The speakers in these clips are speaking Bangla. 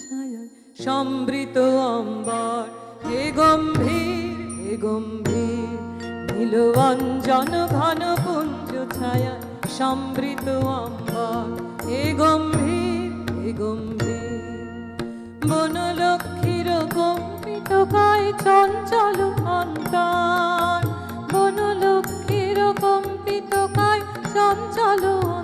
ছায়ায় সমৃত অম্বর। হে গম্ভীর হে গম্ভীর নীল অঞ্জন ঘন পুঞ্জ ছায়া সমৃত অম্বর। হে গম্ভীর হে গম্ভীর, বনলক্ষ্মীর কম্পিত কায় চঞ্চল অন্তর। বনলক্ষ্মীর কম্পিত কায় চঞ্চল অন্তর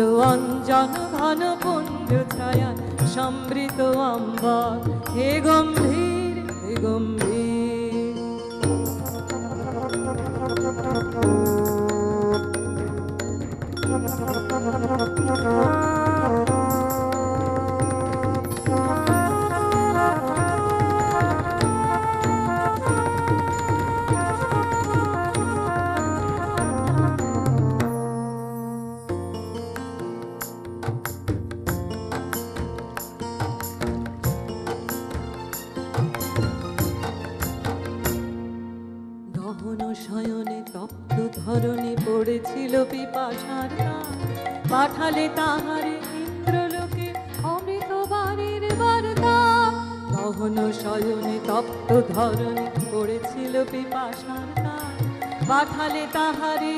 অঞ্জন ঘন পুণ্য ছায়া সমৃত অম্বর। হে গম্ভীর হে গম্ভীর। দহন শয়নে, তপ্ত ধরণে পড়েছিল পিপাসার পাঠালে তাহারে ইন্দ্রলোকে অমৃত বাড়ির বার্তা। দহন শয়নে, তপ্ত ধরণে পড়েছিল পিপাসার পাঠালে তাহারে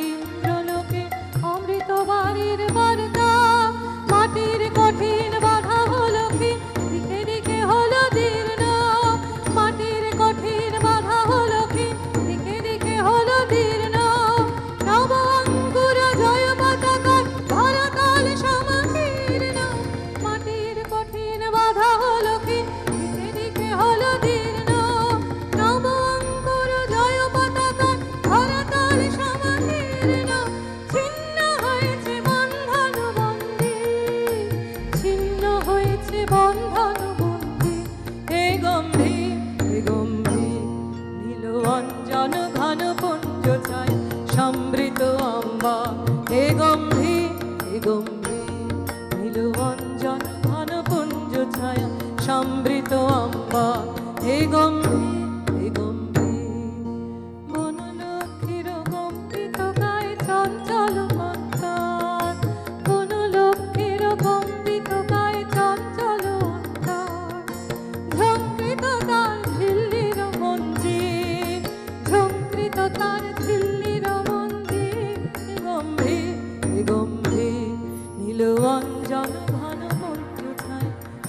গম্ভীর নীল অঞ্জন ঘন পুঞ্জ ছায়া সমৃত অম্বা হে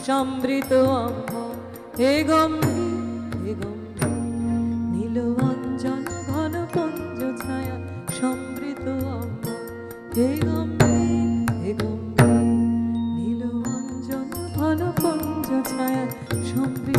সমৃত অম্বা হে গম্ভী হে গম্ভী নীল অঞ্জন, ঘন পঞ্জ ছায়া, সমৃত অম্বা হে গম্ভী হে গম্ভী নীল অঞ্জন, ঘন পঞ্জ ছায়া, সমৃত